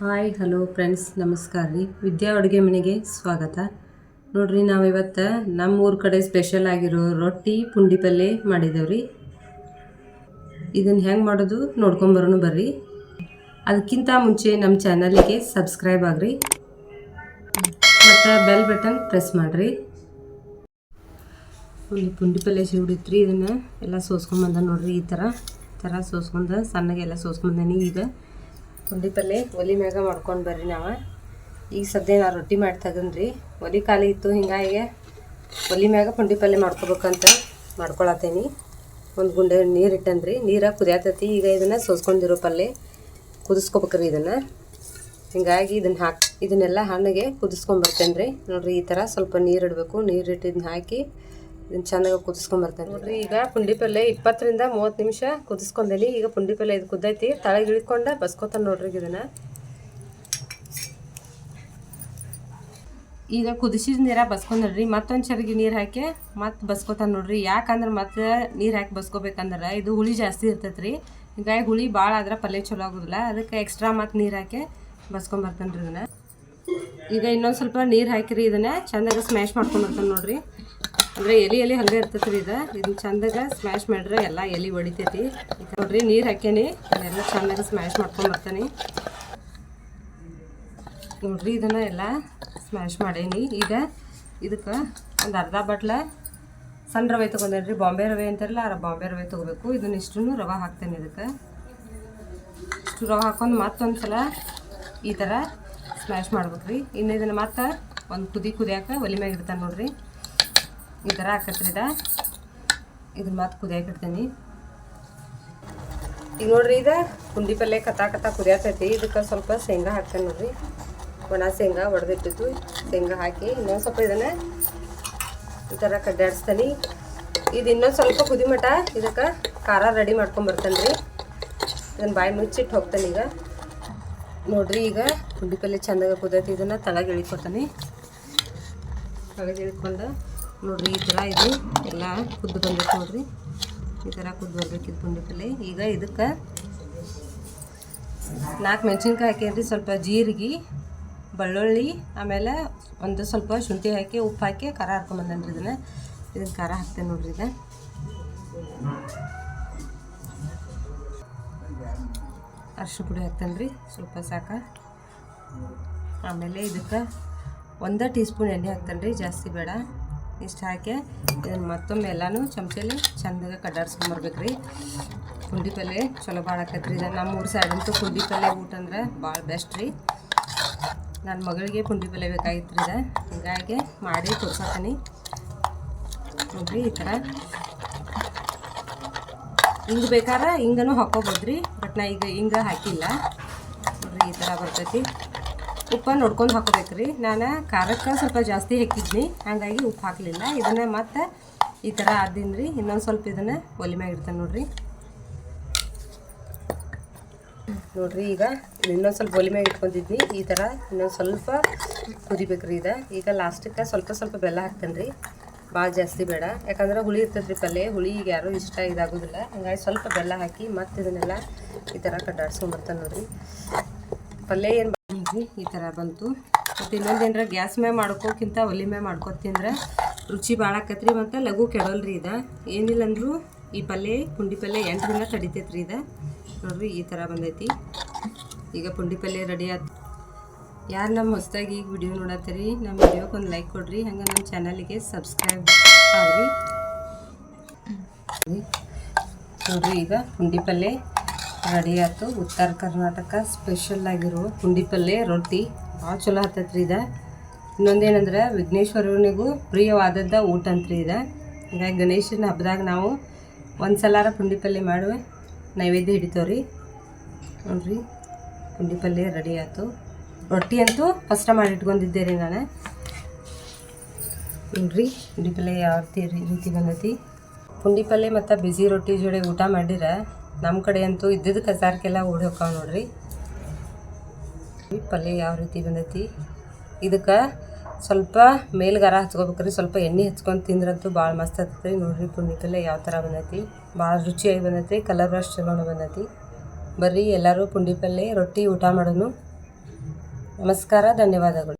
Hi, hello friends, ನಮಸ್ಕಾರ ರೀ. ವಿದ್ಯಾ ಅಡುಗೆ ಮನೆಗೆ ಸ್ವಾಗತ. ನೋಡ್ರಿ ನಾವು ಇವತ್ತು ನಮ್ಮ ಊರ ಕಡೆ ಸ್ಪೆಷಲ್ ಆಗಿರೋ ರೊಟ್ಟಿ, ಪುಂಡಿ ಪಲ್ಯ ಮಾಡಿದ್ದೇವ್ರಿ ಇದನ್ನು ಹೆಂಗೆ ಮಾಡೋದು ನೋಡ್ಕೊಂಬರೋನು ಬರ್ರಿ. ಅದಕ್ಕಿಂತ ಮುಂಚೆ ನಮ್ಮ ಚಾನಲಿಗೆ ಸಬ್ಸ್ಕ್ರೈಬ್ ಆಗ್ರಿ. ಮತ್ತು ಬೆಲ್ ಬಟನ್ ಪ್ರೆಸ್ ಮಾಡಿರಿ. ಒಂದು ಪುಂಡಿ ಪಲ್ಯ ಸಿಡಿತ್ರಿ ಇದನ್ನು ಎಲ್ಲ ಸೋಸ್ಕೊಂಬಂದ ನೋಡ್ರಿ, ಈ ಥರ ಈ ಥರ ಸೋಸ್ಕೊಂಡ ಸಣ್ಣಗೆ ಎಲ್ಲ ಸೋಸ್ಕೊಂಬಂದೇನಿ ಈಗ. ಪುಂಡಿ ಪಲ್ಲೆ ಒಲಿ ಮ್ಯಾಗ ಮಾಡ್ಕೊಂಡು ಬರ್ರಿ ನಾವು. ಈಗ ಸದ್ಯ ನಾ ರೊಟ್ಟಿ ಮಾಡಿ ರೀ ಒಲಿ ಖಾಲಿ ಇತ್ತು, ಹಿಂಗಾಗಿ ಒಲಿ ಮ್ಯಾಗ ಪುಂಡಿ ಪಲ್ಲೆ ಮಾಡ್ಕೋಬೇಕಂತ ಮಾಡ್ಕೊಳತ್ತೇನಿ. ಒಂದು ಗುಂಡೆ ನೀರು ಇಟ್ಟನ್ರಿ ನೀರಾಗ ಕುದಿಯತೈತಿ. ಈಗ ಇದನ್ನು ಸೋಸ್ಕೊಂಡಿರೋ ಪಲ್ಲೆ ಕುದಿಸ್ಕೊಬೇಕ್ರಿ ಇದನ್ನು. ಹಿಂಗಾಗಿ ಇದನ್ನು ಹಾಕಿ, ಇದನ್ನೆಲ್ಲ ಹಣ್ಣಿಗೆ ಕುದಿಸ್ಕೊಂಬರ್ತೇನೆ ರೀ ನೋಡಿರಿ, ಈ ಥರ ಸ್ವಲ್ಪ ನೀರು ಇಡಬೇಕು. ನೀರು ಇಟ್ಟಿದ್ನ ಹಾಕಿ ಚೆನ್ನಾಗಿ ಕುದಿಸ್ಕೊಂಬರ್ತೇನೆ ನೋಡ್ರಿ, ಈಗ ಪುಂಡಿ ಪಲ್ಯ ಇಪ್ಪತ್ತರಿಂದ ಮೂವತ್ತು ನಿಮಿಷ ಕುದಿಸ್ಕೊಂಡೇನಿ. ಈಗ ಪುಂಡಿ ಪಲ್ಯ ಇದು ಕುದ್ದೈತಿ. ತಳಗೆ ಇಳ್ಕೊಂಡು ಬಸ್ಕೊತಾನೆ ನೋಡ್ರಿ ಇದನ್ನ. ಈಗ ಕುದಿಸಿದ ನೀರ ಬಸ್ಕೊಂಡ್ರಿ ಮತ್ತೊಂದು ಚರಿಗೆ ನೀರು ಹಾಕಿ ಮತ್ತೆ ಬಸ್ಕೊತಾನೆ ನೋಡ್ರಿ. ಯಾಕಂದ್ರೆ ಮತ್ತೆ ನೀರು ಹಾಕಿ ಬಸ್ಕೋಬೇಕಂದ್ರೆ ಇದು ಹುಳಿ ಜಾಸ್ತಿ ಇರ್ತೈತೆ ರೀ ಹುಳಿ ಭಾಳ ಆದ್ರೆ ಪಲ್ಯ ಚಲೋ ಆಗೋದಿಲ್ಲ. ಅದಕ್ಕೆ ಎಕ್ಸ್ಟ್ರಾ ಮತ್ತೆ ನೀರು ಹಾಕಿ ಬಸ್ಕೊಂಬರ್ತಾನೆ ರೀ ಇದನ್ನ. ಈಗ ಇನ್ನೊಂದು ಸ್ವಲ್ಪ ನೀರು ಹಾಕಿರಿ ಇದನ್ನ. ಚಂದಾಗ ಸ್ಮ್ಯಾಶ್ ಮಾಡ್ಕೊಂಬರ್ತಾನೆ ನೋಡ್ರಿ. ಅಂದರೆ ಎಲೆ ಎಲೆ ಹಂಗೆ ಇರ್ತೈತೆ ರೀ ಇದು ಇದನ್ನ ಚಂದಾಗ ಸ್ಮ್ಯಾಶ್ ಮಾಡ್ರೆ ಎಲ್ಲ ಎಲೆ ಒಡಿತೈತಿ ನೋಡ್ರಿ, ನೀರು ಹಾಕೇನಿ ಎಲ್ಲ ಚಂದಾಗ ಸ್ಮ್ಯಾಶ್ ಮಾಡ್ಕೊಂಡು ಬರ್ತೇನೆ. ನೋಡ್ರಿ, ಇದನ್ನ ಎಲ್ಲ ಸ್ಮ್ಯಾಶ್ ಮಾಡೇನಿ. ಈಗ ಇದಕ್ಕೆ ಒಂದು ಅರ್ಧ ಬಟ್ಲ ಸಣ್ಣ ರವೆ ತೊಗೊಂಡೇನಿ ಬಾಂಬೆ ರವೆ ಅಂತಾರಲ್ಲ, ಆ ಬಾಂಬೆ ರವೆ ತೊಗೋಬೇಕು. ಇದನ್ನ ಇಷ್ಟು ರವೆ ಹಾಕ್ತೇನೆ ಇದಕ್ಕೆ. ಇಷ್ಟು ರವೆ ಹಾಕೊಂಡು ಮತ್ತೊಂದು ಸಲ ಈ ಥರ ಸ್ಮ್ಯಾಶ್ ಮಾಡ್ಬೇಕ್ರಿ. ಇನ್ನು ಇದನ್ನು ಮತ್ತೆ ಒಂದು ಕುದಿ ಕುದಿಯಾಕ ಒಲಿ ಮ್ಯಾಗ ಇಡ್ತಾನೆ ನೋಡ್ರಿ. ಈ ಥರ ಹಾಕತ್ರಿ ಇದ ಇದನ್ನ ಮತ್ತೆ ಕುದಿಯಾಕ ಇಡ್ತೀನಿ. ಈಗ ನೋಡ್ರಿ ಇದು ಪುಂಡಿ ಪಲ್ಯ ಕತಾ ಕತಾ ಕುದಿಯತೈತಿ. ಇದಕ್ಕೆ ಸ್ವಲ್ಪ ಶೇಂಗಾ ಹಾಕ್ತೇನೆ ನೋಡ್ರಿ. ಒಣ ಶೇಂಗಾ ಒಡೆದಿಟ್ಟಿದ್ದು. ಶೇಂಗಾ ಹಾಕಿ ಇನ್ನೊಂದು ಸ್ವಲ್ಪ ಇದನ್ನು ಈ ಥರ ಕಡ್ಡಾಡಿಸ್ತಾನೆ ಇದು ಇನ್ನೊಂದು ಸ್ವಲ್ಪ ಕುದಿ ಇದಕ್ಕೆ ಖಾರ ರೆಡಿ ಮಾಡ್ಕೊಂಬರ್ತೇನೆ ರೀ. ಇದನ್ನು ಬಾಯಿ ಮುಚ್ಚಿಟ್ಟು ಹೋಗ್ತಾನೆ ಈಗ. ನೋಡ್ರಿ ಈಗ ಪುಂಡಿ ಪಲ್ಯ ಚೆಂದಾಗ ಕುದೈತಿ. ಇದನ್ನು ತಳಗೆ ಇಳಿಕೊತಾನೆ ತಳಗೆ ಇಳ್ಕೊಂಡು ನೋಡ್ರಿ ಈ ಥರ ಇದು ಎಲ್ಲ ಕುದ್ದು ಬಂದೈತೆ ನೋಡ್ರಿ. ಈ ಥರ ಕುದ್ದು ಬರ್ಬೇಕಿದು ಪುಂಡಿ ಪಲ್ಲೆ ಈಗ ಇದಕ್ಕೆ ನಾಲ್ಕು ಮೆಣಸಿನ್ಕಾಯಿ ಹಾಕೇನ್ರಿ ಸ್ವಲ್ಪ ಜೀರಿಗೆ, ಬೆಳ್ಳುಳ್ಳಿ, ಆಮೇಲೆ ಒಂದು ಸ್ವಲ್ಪ ಶುಂಠಿ ಹಾಕಿ, ಉಪ್ಪು ಹಾಕಿ, ಖಾರ ಹಾಕ್ಕೊಂಬಂದನ್ರಿ ಇದನ್ನು. ಇದನ್ನು ಖಾರ ಹಾಕ್ತೇನೆ ನೋಡ್ರಿ ಈಗ. ಅರ್ಶು ಪುಡಿ ಹಾಕ್ತೇನೆ ರೀ ಸ್ವಲ್ಪ ಸಾಕ. ಆಮೇಲೆ ಇದಕ್ಕೆ ಒಂದು ಟೀ ಸ್ಪೂನ್ ಎಣ್ಣೆ ಹಾಕ್ತೇನೆ ರೀ ಜಾಸ್ತಿ ಬೇಡ. ಇಷ್ಟು ಹಾಕಿ ಇದನ್ನು ಮತ್ತೊಮ್ಮೆ ಎಲ್ಲನೂ ಚಮಚಲ್ಲಿ ಚಂದಾಗ ಕಡ್ಡಾಡ್ಸ್ಕೊಂಬರ್ಬೇಕು ರೀ ಪುಂಡಿ ಪಲ್ಯ ಚಲೋ ಭಾಳ ಆಕೈತೆ ರೀ ಇದು ನಮ್ಮ ಊರು ಸೈಡ್ ಅಂತೂ ಪುಂಡಿ ಪಲ್ಯ ಊಟ ಅಂದ್ರೆ ಭಾಳ ಬೆಸ್ಟ್ ರೀ. ನನ್ನ ಮಗಳಿಗೆ ಪುಂಡಿ ಪಲ್ಯ ಬೇಕಾಗಿತ್ತು ರೀ ಇದು. ಹೀಗಾಗಿ ಮಾಡಿ ತೋರ್ಸತ್ತೀನಿ ನೋಡ್ರಿ ಈ ಥರ ಹಿಂಗೆ ಬೇಕಾದ್ರೆ ಹಿಂಗನೂ ಹಾಕೋಬೋದು ರೀ ಬಟ್ ನಾ ಈಗ ಹಿಂಗೆ ಹಾಕಿಲ್ಲ. ನೋಡ್ರಿ ಈ ಥರ ಬರ್ತೈತಿ. ಉಪ್ಪ ನೋಡ್ಕೊಂಡು ಹಾಕೋಬೇಕು ರೀ ನಾನು ಖಾರಕ್ಕೆ ಸ್ವಲ್ಪ ಜಾಸ್ತಿ ಹಾಕಿದ್ನಿ. ಹಾಗಾಗಿ ಉಪ್ಪು ಹಾಕಲಿಲ್ಲ. ಇದನ್ನು ಮತ್ತೆ ಈ ಥರ ಆದ್ದೀನಿ ರೀ ಇನ್ನೊಂದು ಸ್ವಲ್ಪ ಇದನ್ನು ಒಲೆ ಮ್ಯಾಗ ಇಡ್ತೇನೆ ನೋಡ್ರಿ. ನೋಡ್ರಿ, ಈಗ ಇನ್ನೊಂದು ಸ್ವಲ್ಪ ಒಲೆ ಮ್ಯಾಗ ಇಟ್ಕೊಂಡಿದ್ನಿ. ಈ ಥರ ಇನ್ನೊಂದು ಸ್ವಲ್ಪ ಕುದಿಬೇಕು ರೀ ಇದು. ಈಗ ಲಾಸ್ಟಿಗೆ ಸ್ವಲ್ಪ ಸ್ವಲ್ಪ ಬೆಲ್ಲ ಹಾಕ್ತೇನೆ ರೀ ಭಾಳ ಜಾಸ್ತಿ ಬೇಡ. ಯಾಕಂದ್ರೆ ಹುಳಿ ಇರ್ತೈತೆ ರೀ ಪಲ್ಯ. ಹುಳಿ ಈಗ ಯಾರೂ ಇಷ್ಟ ಇದಾಗೋದಿಲ್ಲ. ಹಂಗಾಗಿ ಸ್ವಲ್ಪ ಬೆಲ್ಲ ಹಾಕಿ ಮತ್ತೆ ಇದನ್ನೆಲ್ಲ ಈ ಥರ ಕಡ್ಡಾಡ್ಸ್ಕೊಂಬರ್ತಾನೆ ನೋಡ್ರಿ. ಪಲ್ಯ ಏನು ಬಂದ್ರಿ ಈ ಥರ ಬಂತು. ಮತ್ತು ಇನ್ನೊಂದು ಏನಾರ ಗ್ಯಾಸ್ ಮ್ಯಾಗ ಮಾಡ್ಕೋಕ್ಕಿಂತ ಒಲಿ ಮ್ಯಾಗ ಮಾಡ್ಕೊತಿಂದ್ರೆ ರುಚಿ ಭಾಳ ಆಕತ್ರಿ ಮತ್ತು ಲಘು ಕೆಡೋಲ್ರಿ ಇದು. ಏನಿಲ್ಲ ಅಂದರೂ ಈ ಪಲ್ಯ, ಪುಂಡಿ ಪಲ್ಯ ಎಂಟು ದಿನ ರೀ ಇದು. ನೋಡ್ರಿ ಈ ಥರ ಬಂದೈತಿ. ಈಗ ಪುಂಡಿ ಪಲ್ಯ ರೆಡಿ ಆಯ್ತು ಯಾರು ನಮ್ಮ ಹೊಸದಾಗಿ ಈಗ ವಿಡಿಯೋ ನೋಡತ್ತೀರಿ ನಮ್ಮ ವಿಡಿಯೋಕ್ಕೆ ಒಂದು ಲೈಕ್ ಕೊಡ್ರಿ. ಹಂಗೆ ನಮ್ಮ ಚಾನಲಿಗೆ ಸಬ್ಸ್ಕ್ರೈಬ್ ಆಗ್ರಿ. ನೋಡ್ರಿ ಈಗ ಪುಂಡಿ ಪಲ್ಯ. ರೆಡಿ ಆಯ್ತು. ಉತ್ತರ ಕರ್ನಾಟಕ ಸ್ಪೆಷಲ್ ಆಗಿರೋ ಪುಂಡಿ ಪಲ್ಯ ರೊಟ್ಟಿ. ಭಾಳ ಚಲೋ ಹತ್ತೈತ್ರಿ ಇದು. ಇನ್ನೊಂದೇನಂದ್ರೆ ವಿಘ್ನೇಶ್ವರನಿಗೂ ಪ್ರಿಯವಾದದ್ದ ಊಟ ಅಂತ್ರಿ ಇದು. ಹೀಗಾಗಿ ಗಣೇಶನ ಹಬ್ಬದಾಗ ನಾವು ಒಂದು ಸಲಾರ ಪುಂಡಿ ಪಲ್ಯ ಮಾಡುವೆ. ನೈವೇದ್ಯ ಹಿಡಿತೇವ್ರಿ. ನೋಡ್ರಿ ಪುಂಡಿ ಪಲ್ಯ ರೆಡಿ ಆಯ್ತು. ರೊಟ್ಟಿ ಅಂತೂ ಫಸ್ಟ್ ಮಾಡಿ ಇಟ್ಕೊಂಡಿದ್ದೆ ರೀ ನಾನು. ನೋಡ್ರಿ ಪುಂಡಿ ಪಲ್ಯ ಯಾವ ರೀತಿ ರೀತಿ ಬಂದೈತಿ. ಪುಂಡಿ ಪಲ್ಯ ಮತ್ತು ಬಿಸಿ ರೊಟ್ಟಿ ಜೋಡಿ ಊಟ ಮಾಡಿರ. ನಮ್ಮ ಕಡೆ ಅಂತೂ ಇದ್ದಿದ್ದು ಕಸಾರ್ಕೆಲ್ಲ ಓಡಿ ಹೋಗ್ತಾವೆ ನೋಡ್ರಿ. ಪಲ್ಯ ಯಾವ ರೀತಿ ಬಂದೈತಿ? ಇದಕ್ಕೆ ಸ್ವಲ್ಪ ಮೇಲ್ಗಾರ ಹಚ್ಕೋಬೇಕ್ರಿ, ಸ್ವಲ್ಪ ಎಣ್ಣೆ ಹಚ್ಕೊಂಡು ತಿಂದ್ರಂತೂ ಭಾಳ ಮಸ್ತ್ ಆಗ್ತೈತಿ ನೋಡ್ರಿ. ಪುಣ್ಯ ಪಲ್ಯ ಯಾವ ಥರ ಬಂದೈತಿ? ಭಾಳ ರುಚಿಯಾಗಿ ಬಂದೈತಿ ಕಲರ್ ಅಷ್ಟು ಚಲೋನು ಬಂದೈತಿ. ಬರ್ರಿ ಎಲ್ಲರೂ ಪುಂಡಿ ಪಲ್ಯ, ರೊಟ್ಟಿ, ಊಟ ಮಾಡೋನು. ನಮಸ್ಕಾರ, ಧನ್ಯವಾದಗಳು.